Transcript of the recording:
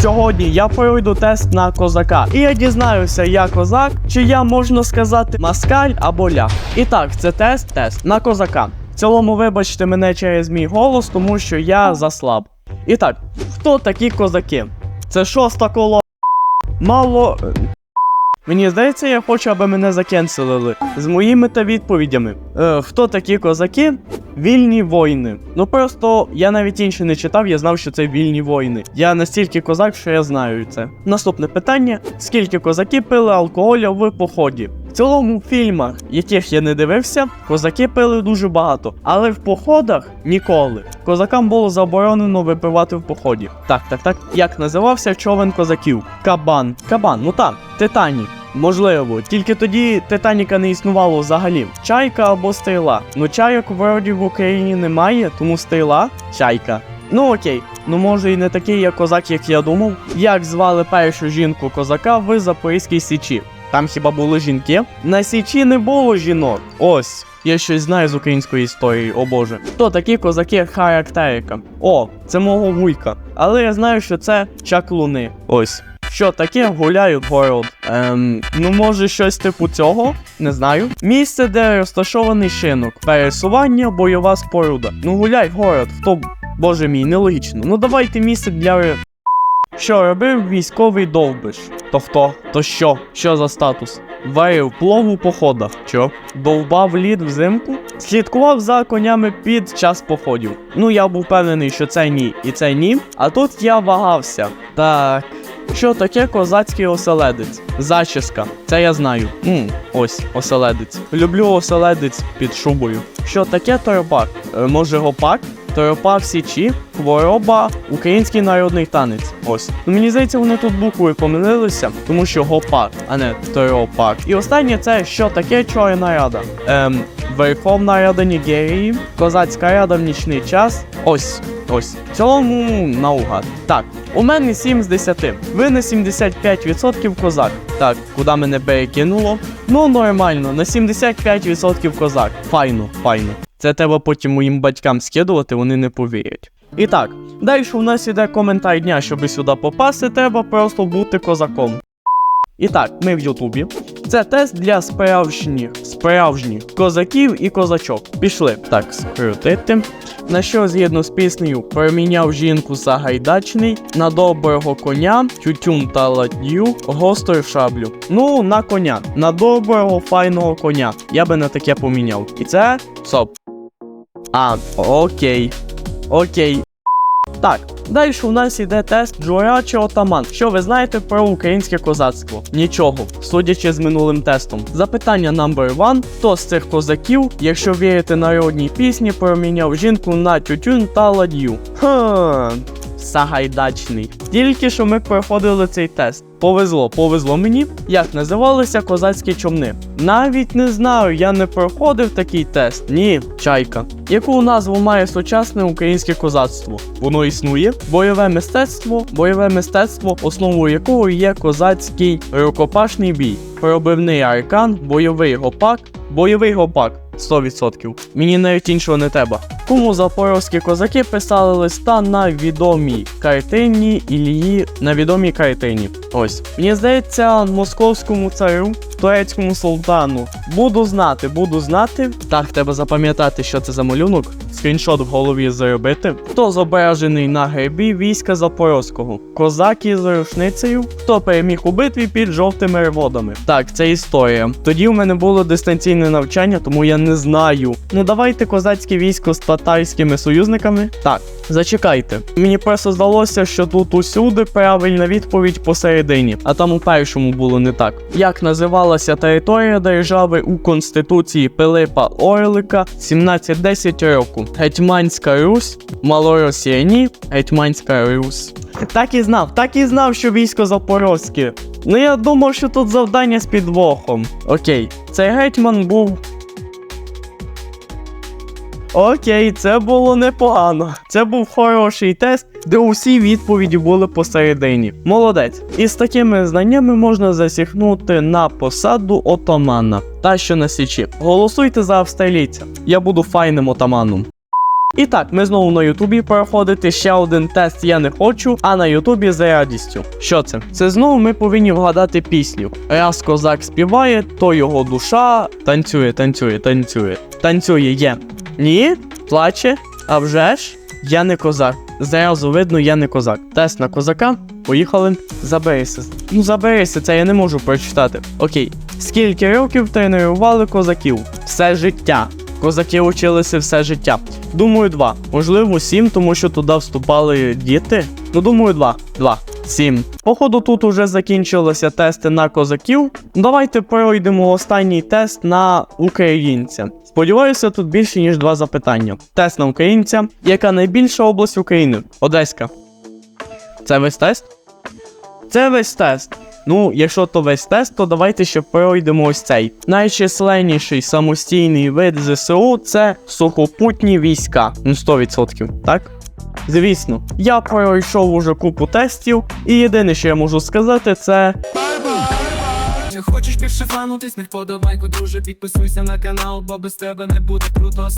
Сьогодні я пройду тест на козака, і я дізнаюся, я козак, чи я можна сказати маскаль або ля. І так, це тест, тест на козака. В цілому, вибачте мене через мій голос, тому що я заслаб. І так, хто такі козаки? Це шоста коло. Мало. Мені здається, я хочу, аби мене закенселили з моїми та відповідями. Е, хто такі козаки? Вільні воїни. Ну просто я навіть інше не читав, я знав, що це вільні воїни. Я настільки козак, що я знаю це. Наступне питання: скільки козаки пили алкоголю в поході? В цілому в фільмах, яких я не дивився, козаки пили дуже багато, але в походах ніколи. Козакам було заборонено випивати в поході. Так, так, так. Як називався човен козаків? Кабан. Кабан, ну так, Титанік. Можливо, тільки тоді Титаніка не існувало взагалі. Чайка або стейла. Ну чайок вроді в Україні немає, тому стейла чайка. Ну окей, ну може і не такий я козак, як я думав. Як звали першу жінку козака в Запорізькій Січі? Там хіба були жінки? На Січі не було жінок. Ось. Я щось знаю з української історії, о боже. Хто такі козаки характерика? О, це мого вуйка. Але я знаю, що це чаклуни. Ось. Що таке гуляють город? Ем, ну може щось типу цього? Не знаю. Місце, де розташований шинок. Пересування, бойова споруда. Ну гуляй город, хто. Боже мій, нелогічно. Ну давайте місце для. Що робив військовий довбиш? То хто? То що? Що за статус? Варив плов у походах. Що? Довбав лід взимку? Слідкував за конями під час походів. Ну я був впевнений, що це ні, і це ні. А тут я вагався. Так. Що таке козацький оселедець? Зачіска. Це я знаю. м ось оселедець. Люблю оселедець під шубою. Що таке торопак? Е, може гопак? Торопак січі, хвороба, український народний танець. Ось. Ну мені здається, вони тут букви помилилися, тому що гопак, а не торопак. І останнє це що таке Чорна Рада. Ем, Верховна Рада Нігерії, Козацька Рада в нічний час. Ось. Ось. В цілому наугад. Так, у мене 7 з 10. Ви на 75% козак. Так, куди мене перекинуло? Ну, нормально, на 75% козак. Файно, файно. Це треба потім моїм батькам скидувати, вони не повірять. І так, далі у нас іде коментар дня, щоби сюди попасти, треба просто бути козаком. І так, ми в Ютубі. Це тест для справжніх, справжніх козаків і козачок. Пішли. Так, скрутити. На що згідно з піснею проміняв жінку Сагайдачний на доброго коня, тютюн та ладню, гостру шаблю. Ну, на коня, на доброго файного коня. Я би на таке поміняв. І це соп. А, окей. Окей. Так, далі у нас іде тест Джура чи отаман. Що ви знаєте про українське козацтво? Нічого, судячи з минулим тестом. Запитання number one. Хто з цих козаків, якщо вірити народній пісні, проміняв жінку на тютюн та ладью? Хм, Сагайдачний. Тільки що ми проходили цей тест. Повезло, повезло мені. Як називалися козацькі човни? Навіть не знаю, я не проходив такий тест. Ні, чайка. Яку назву має сучасне українське козацтво? Воно існує. Бойове мистецтво, бойове мистецтво, основою якого є козацький рукопашний бій, пробивний аркан, бойовий гопак, бойовий гопак. 100%. Мені навіть іншого не треба. Кому запорозькі козаки писали листа на відомій картині Ілії на відомій картині. Ось. Мені здається, московському царю, турецькому султану. Буду знати, буду знати. Так, треба запам'ятати, що це за малюнок. Скріншот в голові зробити. Хто зображений на гербі війська Запорозького? Козак із рушницею. Хто переміг у битві під жовтими водами? Так, це історія. Тоді у мене було дистанційне навчання, тому я не знаю. Ну давайте козацьке військо з татарськими союзниками. Так, зачекайте. Мені просто здалося, що тут усюди правильна відповідь посередині, а там у першому було не так. Як називалася територія держави у Конституції Пилипа Орлика 1710 року? Гетьманська Русь, Малоросія ні, Гетьманська Русь. Так і знав, так і знав, що військо Запорозьке. Ну я думав, що тут завдання з підвохом. Окей, цей гетьман був Окей, це було непогано. Це був хороший тест, де усі відповіді були посередині. Молодець. І з такими знаннями можна засіхнути на посаду отамана. Та що на січі. Голосуйте за австралійця. Я буду файним отаманом. І так, ми знову на Ютубі проходити ще один тест я не хочу, а на Ютубі за радістю. Що це? Це знову ми повинні вгадати пісню. Раз козак співає, то його душа танцює, танцює, танцює. Танцює є. Ні? Плаче? А вже ж? Я не козак. Зразу видно, я не козак. Тест на козака. Поїхали. Заберися. Ну заберися, це я не можу прочитати. Окей. Скільки років тренували козаків? Все життя. Козаки училися все життя. Думаю, два. Можливо, сім, тому що туди вступали діти. Ну, думаю, два. Два. Сім. Походу, тут уже закінчилися тести на козаків. Давайте пройдемо останній тест на українця. Сподіваюся, тут більше ніж два запитання. Тест на українця. Яка найбільша область України? Одеська. Це весь тест? Це весь тест. Ну, якщо то весь тест, то давайте ще пройдемо ось цей. Найчисленніший самостійний вид ЗСУ це сухопутні війська. Ну, 100%, так? Звісно, я пройшов уже купу тестів, і єдине, що я можу сказати, це хочеш більше фанутись, не вподобайку, друже, підписуйся на канал, бо без тебе не буде круто.